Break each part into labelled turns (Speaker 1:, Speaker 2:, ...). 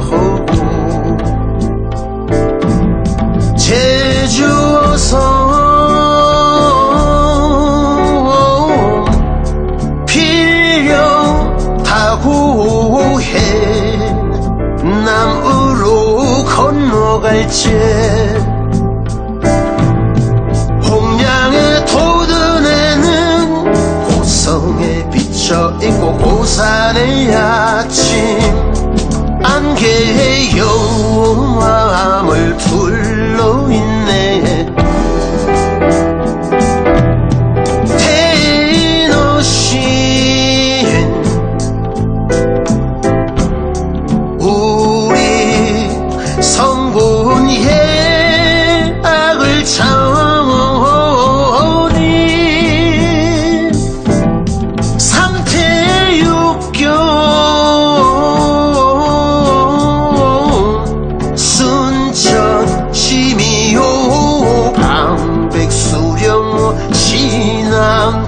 Speaker 1: 하고 제주 어서 필요하고 해. 남으로 건너갈지.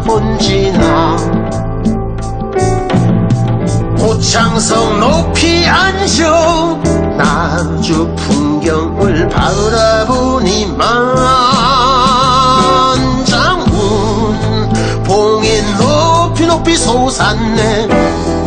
Speaker 1: 혼진앙 고창성 높이 앉아 나주 풍경을 바라보니 만장운 봉인 높이 높이 솟았네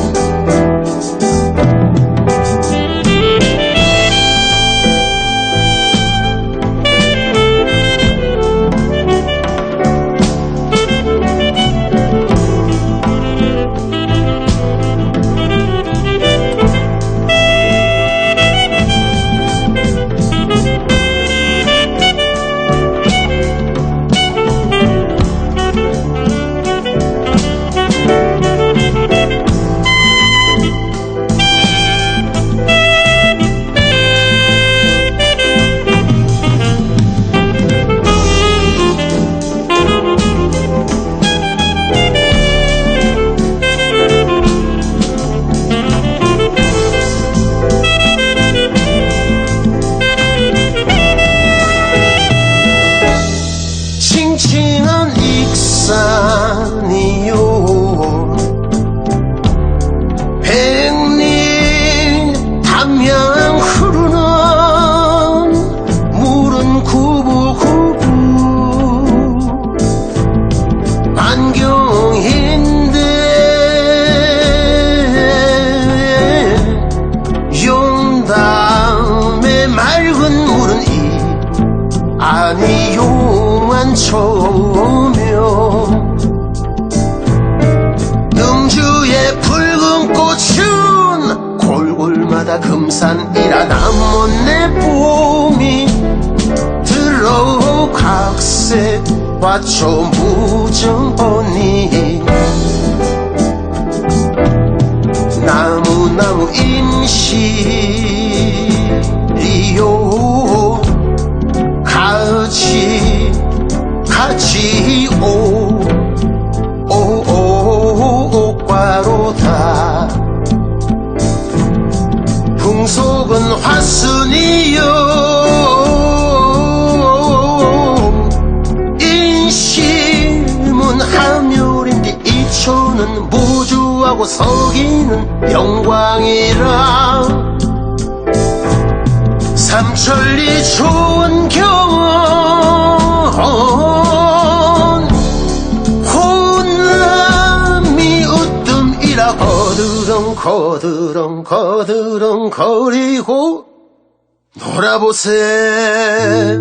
Speaker 1: 금산이라 남원내 봄이 들어각색 화초 무정언니 나무나무 임시리요. 같이 같이 화순이요. 인심은 하멸인데 이초는 무주하고 서기는 영광이라. 삼천리 좋은 경원. 혼남이 으뜸이라. 거드렁 거드렁 거드렁 거리고 놀아보세